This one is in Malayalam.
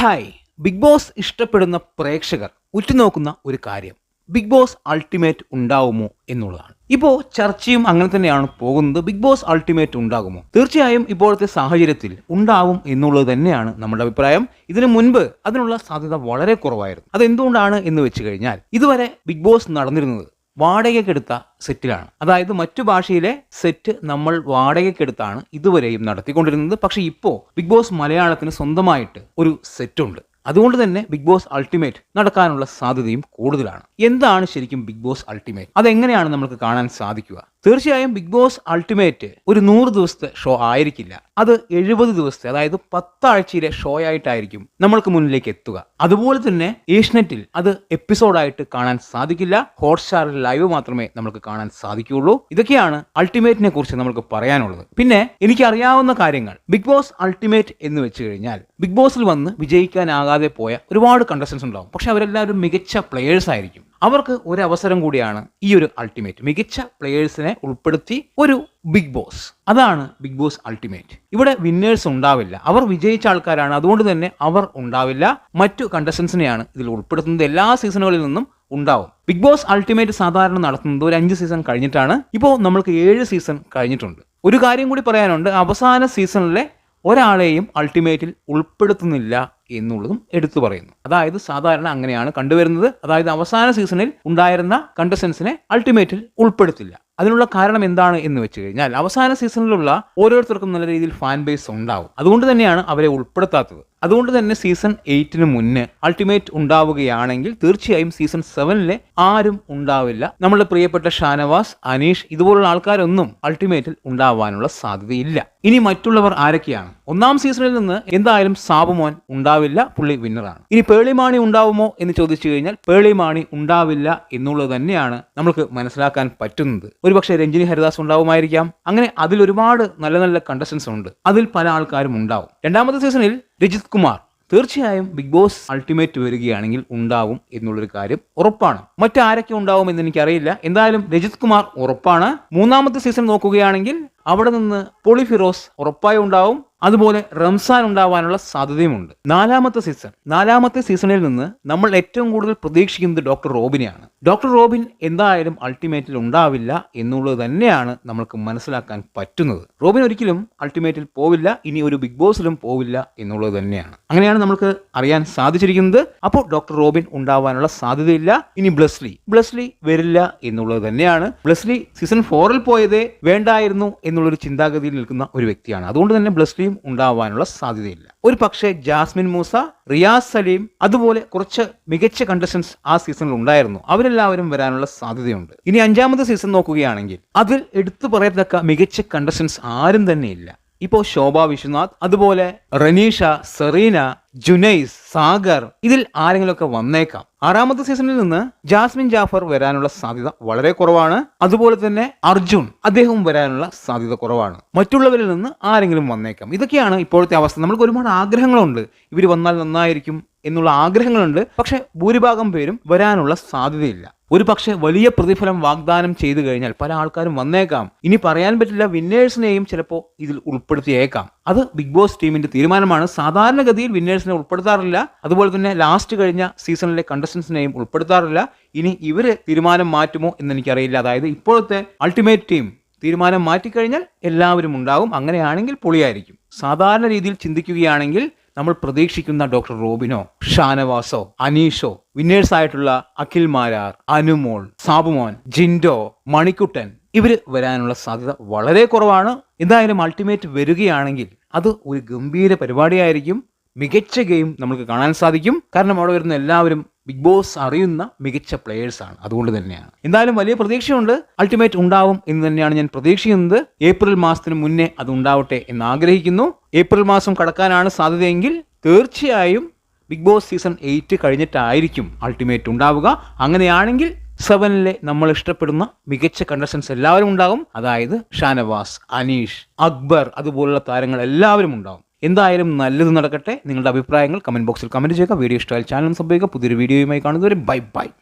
ഹായ്. ബിഗ് ബോസ് ഇഷ്ടപ്പെടുന്ന പ്രേക്ഷകർ ഉറ്റുനോക്കുന്ന ഒരു കാര്യം. ബിഗ് ബോസ് അൾട്ടിമേറ്റ് ഉണ്ടാവുമോ എന്നുള്ളതാണ്. ഇപ്പോൾ ചർച്ചയും അങ്ങനെ തന്നെയാണ് പോകുന്നത്. ബിഗ് ബോസ് അൾട്ടിമേറ്റ് ഉണ്ടാകുമോ? തീർച്ചയായും ഇപ്പോഴത്തെ സാഹചര്യത്തിൽ ഉണ്ടാവും എന്നുള്ളത് തന്നെയാണ് നമ്മുടെ അഭിപ്രായം. ഇതിനു മുൻപ് അതിനുള്ള സാധ്യത വളരെ കുറവായിരുന്നു. അതെന്തുകൊണ്ടാണ് എന്ന് വെച്ച് കഴിഞ്ഞാൽ ഇതുവരെ ബിഗ് ബോസ് നടന്നിരുന്നത് വാടകയ്ക്കെടുത്ത സെറ്റിലാണ്. അതായത് മറ്റു ഭാഷയിലെ സെറ്റ് നമ്മൾ വാടകയ്ക്കെടുത്താണ് ഇതുവരെയും നടത്തിക്കൊണ്ടിരുന്നത്. പക്ഷേ ഇപ്പോൾ ബിഗ് ബോസ് മലയാളത്തിന് സ്വന്തമായിട്ട് ഒരു സെറ്റുണ്ട്. അതുകൊണ്ട് തന്നെ ബിഗ് ബോസ് അൾട്ടിമേറ്റ് നടക്കാനുള്ള സാധ്യതയും കൂടുതലാണ്. എന്താണ് ശരിക്കും ബിഗ് ബോസ് അൾട്ടിമേറ്റ്? അതെങ്ങനെയാണ് നമുക്ക് കാണാൻ സാധിക്കുക? തീർച്ചയായും ബിഗ് ബോസ് അൾട്ടിമേറ്റ് ഒരു നൂറ് ദിവസത്തെ ഷോ ആയിരിക്കില്ല. അത് എഴുപത് ദിവസത്തെ അതായത് പത്താഴ്ചയിലെ ഷോ ആയിട്ടായിരിക്കും നമ്മൾക്ക് മുന്നിലേക്ക് എത്തുക. അതുപോലെ തന്നെ ഏഷ്യനെറ്റിൽ അത് എപ്പിസോഡായിട്ട് കാണാൻ സാധിക്കില്ല. ഹോട്ട്സ്റ്റാറിൽ ലൈവ് മാത്രമേ നമുക്ക് കാണാൻ സാധിക്കുകയുള്ളൂ. ഇതൊക്കെയാണ് അൾട്ടിമേറ്റിനെ കുറിച്ച് നമുക്ക് പറയാനുള്ളത്. പിന്നെ എനിക്കറിയാവുന്ന കാര്യങ്ങൾ. ബിഗ് ബോസ് അൾട്ടിമേറ്റ് എന്ന് വെച്ച് കഴിഞ്ഞാൽ ബിഗ് ബോസിൽ വന്ന് വിജയിക്കാനാകാതെ പോയ ഒരുപാട് കണ്ടസ്റ്റൻസ് ഉണ്ടാവും. പക്ഷെ അവരെല്ലാവരും മികച്ച പ്ലെയേഴ്സ് ആയിരിക്കും. അവർക്ക് ഒരു അവസരം കൂടിയാണ് ഈ ഒരു അൾട്ടിമേറ്റ് മികച്ച പ്ലെയേഴ്സിനെ ഉൾപ്പെടുത്തി ഒരു ബിഗ് ബോസ് അതാണ് ബിഗ് ബോസ് അൾട്ടിമേറ്റ് ഇവിടെ വിന്നേഴ്സ് ഉണ്ടാവില്ല. അവർ വിജയിച്ച ആൾക്കാരാണ്. അതുകൊണ്ട് തന്നെ അവർ ഉണ്ടാവില്ല. മറ്റു കണ്ടസ്റ്റൻസിനെയാണ് ഇതിൽ ഉൾപ്പെടുത്തുന്നത്. എല്ലാ സീസണുകളിൽ നിന്നും ഉണ്ടാവും. ബിഗ് ബോസ് അൾട്ടിമേറ്റ് സാധാരണ നടത്തുന്നത് ഒരു അഞ്ച് സീസൺ കഴിഞ്ഞിട്ടാണ്. ഇപ്പോൾ നമ്മൾക്ക് ഏഴ് സീസൺ കഴിഞ്ഞിട്ടുണ്ട്. ഒരു കാര്യം കൂടി പറയാനുണ്ട്. അവസാന സീസണിലെ ഒരാളെയും അൾട്ടിമേറ്റിൽ ഉൾപ്പെടുത്തുന്നില്ല. എന്നുള്ളതും എടുത്തു പറയുന്നു. അതായത് സാധാരണ അങ്ങനെയാണ് കണ്ടുവരുന്നത്. അതായത് അവസാന സീസണിൽ ഉണ്ടായിരുന്ന കണ്ടസ്റ്റൻസിനെ അൾട്ടിമേറ്റിൽ ഉൾപ്പെടുത്തില്ല. അതിനുള്ള കാരണം എന്താണ് എന്ന് വെച്ച് കഴിഞ്ഞാൽ അവസാന സീസണിലുള്ള ഓരോരുത്തർക്കും നല്ല രീതിയിൽ ഫാൻ ബേസ് ഉണ്ടാവും. അതുകൊണ്ട് തന്നെയാണ് അവരെ ഉൾപ്പെടുത്താത്തത്. അതുകൊണ്ട് തന്നെ സീസൺ എയ്റ്റിന് മുന്നേ അൾട്ടിമേറ്റ് ഉണ്ടാവുകയാണെങ്കിൽ തീർച്ചയായും സീസൺ സെവനിലെ ആരും ഉണ്ടാവില്ല. നമ്മുടെ പ്രിയപ്പെട്ട ഷാനവാസ് അനീഷ് ഇതുപോലുള്ള ആൾക്കാരൊന്നും അൾട്ടിമേറ്റിൽ ഉണ്ടാവാനുള്ള സാധ്യതയില്ല. ഇനി മറ്റുള്ളവർ ആരൊക്കെയാണ്? ഒന്നാം സീസണിൽ നിന്ന് എന്തായാലും സാബുമോൻ ഉണ്ടാവില്ല പുള്ളി വിന്നറാണ്. ഇനി പേളിമാണി ഉണ്ടാവുമോ എന്ന് ചോദിച്ചു കഴിഞ്ഞാൽ പേളിമാണി ഉണ്ടാവില്ല എന്നുള്ളത് തന്നെയാണ് നമുക്ക് മനസ്സിലാക്കാൻ പറ്റുന്നത്. ഒരുപക്ഷെ രഞ്ജിനി ഹരിദാസ് ഉണ്ടാവുമായിരിക്കാം. അങ്ങനെ അതിൽ ഒരുപാട് നല്ല നല്ല കണ്ടസ്റ്റൻസ് ഉണ്ട്. അതിൽ പല ആൾക്കാരും ഉണ്ടാവും. രണ്ടാമത്തെ സീസണിൽ രജിത് കുമാർ തീർച്ചയായും ബിഗ് ബോസ് അൾട്ടിമേറ്റ് വരികയാണെങ്കിൽ ഉണ്ടാവും എന്നുള്ളൊരു കാര്യം ഉറപ്പാണ്. മറ്റാരൊക്കെ ഉണ്ടാവും എന്ന് എനിക്കറിയില്ല. എന്തായാലും രജിത് കുമാർ ഉറപ്പാണ്. മൂന്നാമത്തെ സീസൺ നോക്കുകയാണെങ്കിൽ അവിടെ നിന്ന് പോളിഫിറോസ് ഉറപ്പായി ഉണ്ടാവും. അതുപോലെ റംസാൻ ഉണ്ടാവാനുള്ള സാധ്യതയുമുണ്ട്. നാലാമത്തെ സീസൺ നാലാമത്തെ സീസണിൽ നിന്ന് നമ്മൾ ഏറ്റവും കൂടുതൽ പ്രതീക്ഷിക്കുന്നത് ഡോക്ടർ റോബിനെയാണ്. ഡോക്ടർ റോബിൻ എന്തായാലും അൾട്ടിമേറ്റിൽ ഉണ്ടാവില്ല എന്നുള്ളത് തന്നെയാണ് നമ്മൾക്ക് മനസ്സിലാക്കാൻ പറ്റുന്നത്. റോബിൻ ഒരിക്കലും അൾട്ടിമേറ്റിൽ പോവില്ല ഇനി ഒരു ബിഗ് ബോസിലും പോവില്ല എന്നുള്ളത് തന്നെയാണ്. അങ്ങനെയാണ് നമുക്ക് അറിയാൻ സാധിച്ചിരിക്കുന്നത്. അപ്പോൾ ഡോക്ടർ റോബിൻ ഉണ്ടാവാനുള്ള സാധ്യതയില്ല ഇനി ബ്ലസ്ലി. ബ്ലസ്ലി വരില്ല എന്നുള്ളത് തന്നെയാണ്. ബ്ലസ്ലി സീസൺ ഫോറിൽ പോയതേ വേണ്ടായിരുന്നു എന്നുള്ളൊരു ചിന്താഗതിയിൽ നിൽക്കുന്ന ഒരു വ്യക്തിയാണ്. അതുകൊണ്ട് തന്നെ ബ്ലസ്ലിയും ഉണ്ടാവാനുള്ള സാധ്യതയില്ല. ഒരു പക്ഷേ ജാസ്മിൻ മൂസ റിയാസ് സലീം അതുപോലെ കുറച്ച് മികച്ച കണ്ടസ്റ്റൻസ് ആ സീസണിൽ ഉണ്ടായിരുന്നു. അവരെല്ലാവരും വരാനുള്ള സാധ്യതയുണ്ട്. ഇനി അഞ്ചാമത്തെ സീസൺ നോക്കുകയാണെങ്കിൽ അതിൽ എടുത്തു പറയത്തക്ക മികച്ച കണ്ടസ്റ്റൻസ് ആരും തന്നെ ഇല്ല ഇപ്പോൾ ശോഭ വിശ്വനാഥ് അതുപോലെ റനീഷ സെറീന ജുനൈസ് സാഗർ ഇതിൽ ആരെങ്കിലുമൊക്കെ വന്നേക്കാം. ആറാമത്തെ സീസണിൽ നിന്ന് ജാസ്മിൻ ജാഫർ വരാനുള്ള സാധ്യത വളരെ കുറവാണ്. അതുപോലെ തന്നെ അർജുൻ അദ്ദേഹവും വരാനുള്ള സാധ്യത കുറവാണ്. മറ്റുള്ളവരിൽ നിന്ന് ആരെങ്കിലും വന്നേക്കാം. ഇതൊക്കെയാണ് ഇപ്പോഴത്തെ അവസ്ഥ. നമ്മൾക്ക് ഒരുപാട് ആഗ്രഹങ്ങളുണ്ട്. ഇവർ വന്നാൽ നന്നായിരിക്കും. എന്നുള്ള ആഗ്രഹങ്ങളുണ്ട്. പക്ഷെ ഭൂരിഭാഗം പേരും വരാനുള്ള സാധ്യതയില്ല. ഒരു പക്ഷേ വലിയ പ്രതിഫലം വാഗ്ദാനം ചെയ്തു കഴിഞ്ഞാൽ പല ആൾക്കാരും വന്നേക്കാം. ഇനി പറയാൻ പറ്റില്ല വിന്നേഴ്സിനെയും ചിലപ്പോൾ ഇതിൽ ഉൾപ്പെടുത്തിയേക്കാം. അത് ബിഗ് ബോസ് ടീമിന്റെ തീരുമാനമാണ്. സാധാരണഗതിയിൽ വിന്നേഴ്സിനെ ഉൾപ്പെടുത്താറില്ല. അതുപോലെ തന്നെ ലാസ്റ്റ് കഴിഞ്ഞ സീസണിലെ കണ്ടസ്റ്റൻസിനെയും ഉൾപ്പെടുത്താറില്ല. ഇനി ഇവർ തീരുമാനം മാറ്റുമോ എന്ന് എനിക്കറിയില്ല അതായത് ഇപ്പോഴത്തെ അൾട്ടിമേറ്റ് ടീം തീരുമാനം മാറ്റിക്കഴിഞ്ഞാൽ എല്ലാവരും ഉണ്ടാവും അങ്ങനെയാണെങ്കിൽ പൊളിയായിരിക്കും. സാധാരണ രീതിയിൽ ചിന്തിക്കുകയാണെങ്കിൽ നമ്മൾ പ്രതീക്ഷിക്കുന്ന ഡോക്ടർ റോബിനോ ഷാനവാസോ അനീഷോ വിന്നേഴ്സ് ആയിട്ടുള്ള അഖിൽ മാരാർ അനുമോൾ സാബുമോൻ ജിൻഡോ മണിക്കുട്ടൻ ഇവർ വരാനുള്ള സാധ്യത വളരെ കുറവാണ്. എന്തായാലും അൾട്ടിമേറ്റ് വരികയാണെങ്കിൽ അത് ഒരു ഗംഭീര പരിപാടിയായിരിക്കും. മികച്ച ഗെയിം നമുക്ക് കാണാൻ സാധിക്കും. കാരണം അവിടെ വരുന്ന എല്ലാവരും ബിഗ് ബോസ് അറിയുന്ന മികച്ച പ്ലേയേഴ്സ് ആണ്. അതുകൊണ്ട് തന്നെയാണ്. എന്തായാലും വലിയ പ്രതീക്ഷയുണ്ട്. അൾട്ടിമേറ്റ് ഉണ്ടാവും എന്ന് തന്നെയാണ് ഞാൻ പ്രതീക്ഷിക്കുന്നത്. ഏപ്രിൽ മാസത്തിന് മുന്നേ അത് ഉണ്ടാവട്ടെ എന്ന് ആഗ്രഹിക്കുന്നു. ഏപ്രിൽ മാസം കടക്കാനാണ് സാധ്യതയെങ്കിൽ തീർച്ചയായും ബിഗ് ബോസ് സീസൺ എയ്റ്റ് കഴിഞ്ഞിട്ടായിരിക്കും അൾട്ടിമേറ്റ് ഉണ്ടാവുക. അങ്ങനെയാണെങ്കിൽ സെവനിലെ നമ്മൾ ഇഷ്ടപ്പെടുന്ന മികച്ച കണ്ടസ്റ്റൻസ് എല്ലാവരും ഉണ്ടാകും. അതായത് ഷാനവാസ് അനീഷ് അക്ബർ അതുപോലുള്ള താരങ്ങൾ എല്ലാവരും ഉണ്ടാവും എന്തായാലും നല്ലത് നടക്കട്ടെ. നിങ്ങളുടെ അഭിപ്രായങ്ങൾ കമന്റ് ബോക്സിൽ കമന്റ് ചെയ്യുക. വീഡിയോ ഇഷ്ടമായാൽ ചാനൽ ചെയ്യുക. പുതിയൊരു വീഡിയോയുമായി കാണുന്നവരെ ബൈ ബൈ.